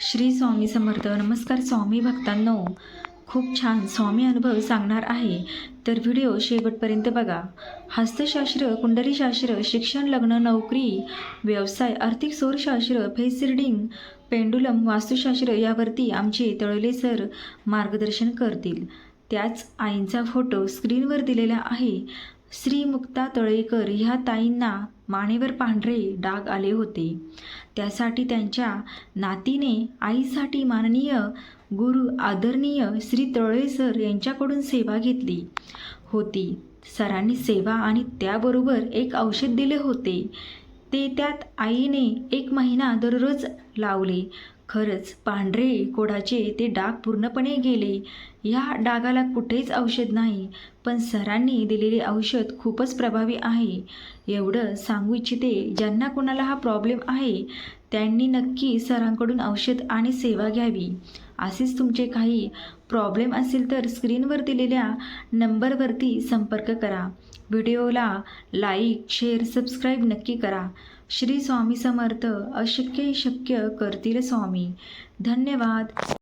श्री स्वामी समर्थ. नमस्कार स्वामी भक्तांनो. खूप छान स्वामी अनुभव सांगणार आहे. तर व्हिडिओ शेवटपर्यंत बघा. हस्तशास्त्र कुंडलीशास्त्र शिक्षण लग्न नोकरी व्यवसाय आर्थिक सौरशास्त्र फेस रिडिंग पेंडुलम वास्तुशास्त्र यावरती आमचे तळले सर मार्गदर्शन करतील. त्याच आईंचा फोटो स्क्रीनवर दिलेला आहे. श्रीमुक्ता तळेकर ह्या ताईंना मानेवर पांढरे डाग आले होते. त्यासाठी त्यांच्या नातीने आईसाठी माननीय गुरु आदरणीय श्री तळे सर यांच्याकडून सेवा घेतली होती. सरांनी सेवा आणि त्याबरोबर एक औषध दिले होते. ते त्यात आईने एक महिना दररोज लावले. खरंच पांढरे कोडाचे ते डाग पूर्णपणे गेले. या डागाला कुठेच औषध नाही पण सरांनी दिलेले औषध खूपच प्रभावी आहे. एवढं सांगू इच्छिते ज्यांना कोणाला हा प्रॉब्लेम आहे त्यांनी नक्की सरांकडून औषध आणि सेवा घ्यावी. असेच तुमचे काही प्रॉब्लेम असेल तर स्क्रीनवर दिलेल्या नंबरवरती संपर्क करा. व्हिडिओला लाईक शेअर सबस्क्राईब नक्की करा. श्री स्वामी समर्थ अशक्य शक्य करतील स्वामी. धन्यवाद.